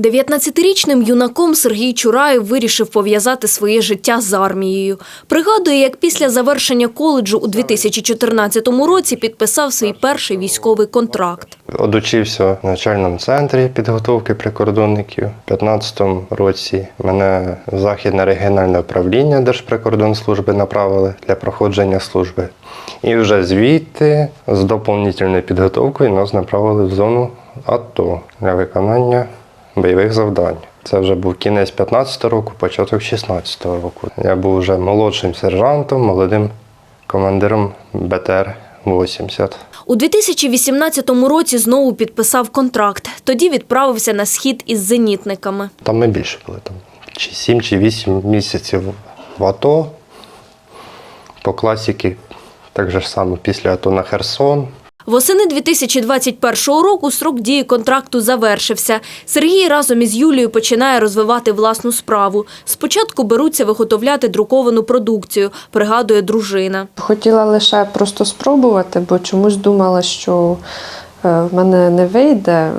19-річним юнаком Сергій Чураєв вирішив пов'язати своє життя з армією. Пригадує, як після завершення коледжу у 2014 році підписав свій перший військовий контракт. Одучився в навчальному центрі підготовки прикордонників. У 2015 році мене в Західне регіональне управління Держприкордонслужби направили для проходження служби. І вже звідти з доповнительною підготовкою нас направили в зону АТО для виконання бойових завдань. Це вже був кінець 15 року, початок 16 року. Я був вже молодшим сержантом, молодим командиром БТР 80. У 2018 році знову підписав контракт. Тоді відправився на схід із зенітниками. Там ми більше були, там чи 7 чи 8 місяців в АТО. По класіки, так же само після АТО на Херсон. Восени 2021 року срок дії контракту завершився. Сергій разом із Юлією починає розвивати власну справу. Спочатку беруться виготовляти друковану продукцію, пригадує дружина. Хотіла лише просто спробувати, бо чомусь думала, що е, в мене не вийде.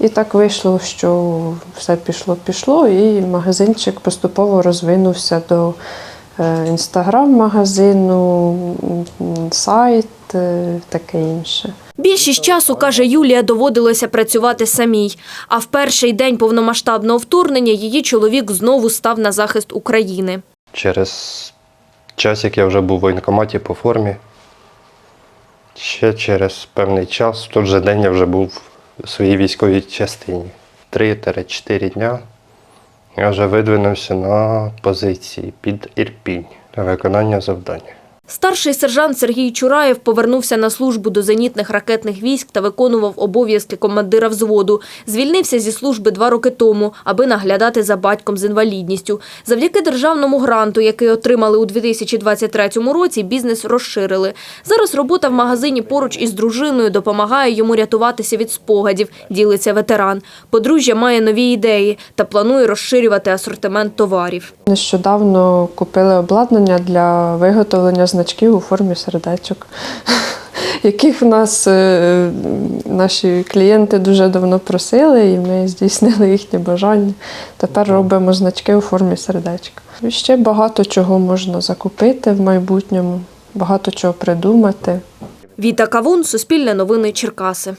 І так вийшло, що все пішло, пішло, і магазинчик поступово розвинувся до інстаграм-магазину, сайт, е, таке інше. Більшість часу, каже Юлія, доводилося працювати самій. А в перший день повномасштабного вторгнення її чоловік знову став на захист України. Через час, як я вже був в воєнкоматі по формі, ще через певний час, в той же день я вже був у своїй військовій частині. 3-4 дня я вже видвинувся на позиції під Ірпінь для виконання завдання. Старший сержант Сергій Чураєв повернувся на службу до зенітних ракетних військ та виконував обов'язки командира взводу. Звільнився зі служби два роки тому, аби наглядати за батьком з інвалідністю. Завдяки державному гранту, який отримали у 2023 році, бізнес розширили. Зараз робота в магазині поруч із дружиною допомагає йому рятуватися від спогадів, ділиться ветеран. Подружжя має нові ідеї та планує розширювати асортимент товарів. Нещодавно купили обладнання для виготовлення значків у формі сердечок, яких в нас е, наші клієнти дуже давно просили, і ми здійснили їхнє бажання. Тепер робимо значки у формі сердечка. Ще багато чого можна закупити в майбутньому, багато чого придумати. Віта Кавун, Суспільне новини Черкаси.